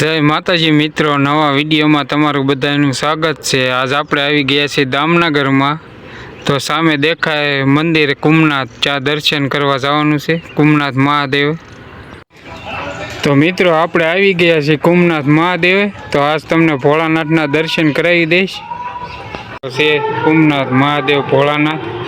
જય માતાજી મિત્રો, નવા વિડીયોમાં તમારું બધાનું સ્વાગત છે. આજ આપણે આવી ગયા છીએ દામનગરમાં. તો સામે દેખાય મંદિર કુમનાથ ચા દર્શન કરવા જવાનું છે. કુમનાથ મહાદેવ. તો મિત્રો, આપણે આવી ગયા છીએ કુમનાથ મહાદેવે. તો આજ તમને ભોળાનાથના દર્શન કરાવી દઈશ. છે કુમનાથ મહાદેવ ભોળાનાથ.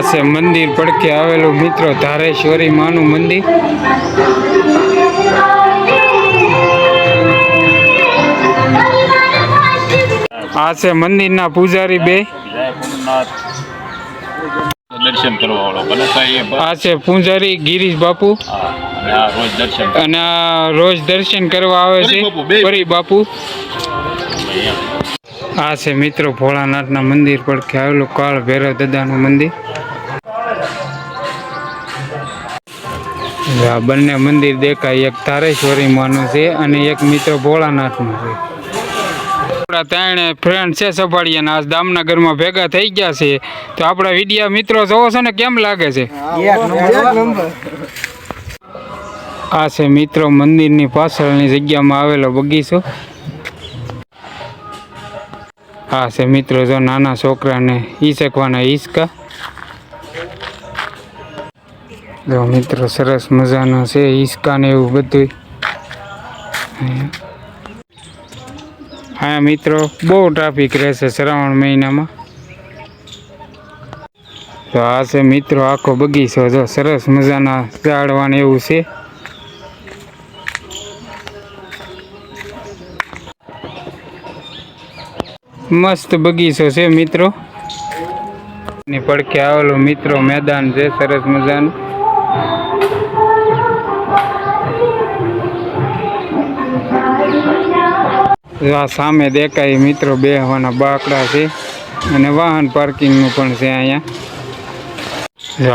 આ છે મંદિર પડકે આવેલું મિત્રો ધારેશ્વરી માનું મંદિર. આ છે મંદિરના પૂજારી બે. દર્શન કરવા. આ છે પૂજારી ગિરીશ બાપુ. અને આ રોજ દર્શન કરવા. આવે છે પરી બાપુ. આ છે મિત્રો ભોળાનાથના મંદિર પડખે આવેલું કાળ ભૈરવ દાદાનું મંદિર. આ બંને મંદિર દેખાય એક તારેશ્વરી માનું છે અને એક મિત્રો ભોળાનાથનું છે. આપણા ત્રણે ફ્રેન્ડ છે સફાળિયાના આજ દામનગરમાં ભેગા થઈ ગયા છે. તો આપણા વિડીયા મિત્રો જોવો છો ને કેમ લાગે છે? આ છે મિત્રો મંદિરની પાછળની જગ્યામાં આવેલો બગીચો. આ છે મિત્રો જો નાના છોકરાને ઈ શકવાના હિંચકા જો મિત્રો, સરસ મજાનો છે હિંચકા ને એવું બધું હા મિત્રો, બહુ ટ્રાફિક રહેશે શ્રાવણ મહિનામાં. તો આ છે મિત્રો આખો બગીચો, જો સરસ મજાના ઝાડવાને એવું છે. મસ્ત બગીચો છે મિત્રો. ની પડખે આવેલો મિત્રો મેદાન છે, સરસ મજાનું. આ સામે દેખાય મિત્રો બે હવાના બાકડા છે અને વાહન પાર્કિંગનું પણ છે અહીંયા.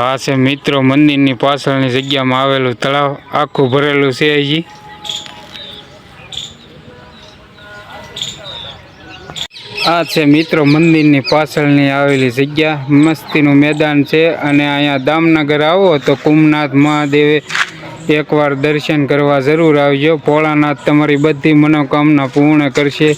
આ છે મિત્રો મંદિરની પાછળની જગ્યામાં આવેલું તળાવ, આખું ભરેલું છે હજી. આ છે મિત્રો મંદિરની પાછળની આવેલી જગ્યા. મસ્તીનું મેદાન છે અને અહીંયા દામનગર આવો તો કુમનાથ મહાદેવે એકવાર દર્શન કરવા જરૂર આવજો. ભોળાનાથ તમારી બધી મનોકામના પૂર્ણ કરશે.